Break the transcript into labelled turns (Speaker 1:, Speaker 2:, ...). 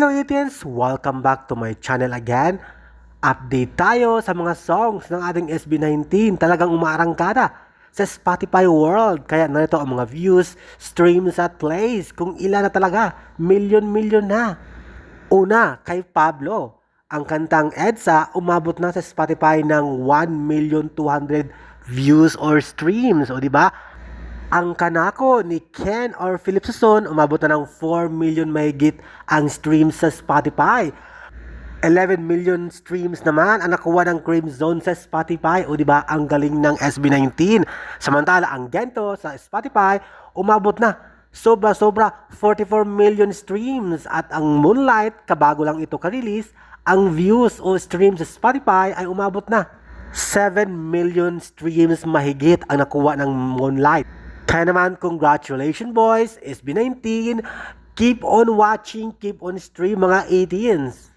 Speaker 1: Hello Etiens! Welcome back to my channel again. Update tayo sa mga songs ng ating SB19. Talagang umaarangkada sa Spotify world. Kaya narito ang mga views, streams at plays. Kung ilan na talaga, million-million na. Una, kay Pablo. Ang kantang EDSA umabot na sa Spotify ng 1,200,000 views or streams. O di ba? Ang kanako ni Ken or Philip Suson umabot na ng 4 million mahigit ang streams sa Spotify. 11 million streams naman ang nakuha ng Cream Zone sa Spotify. O di ba ang galing ng SB19. Samantala ang Gento sa Spotify umabot na sobra-sobra 44 million streams at ang Moonlight kabago lang ito ka-release, ang views o streams sa Spotify ay umabot na 7 million streams mahigit ang nakuha ng Moonlight. Kaya naman, congratulations boys, SB19. Keep on watching, keep on stream mga 18s.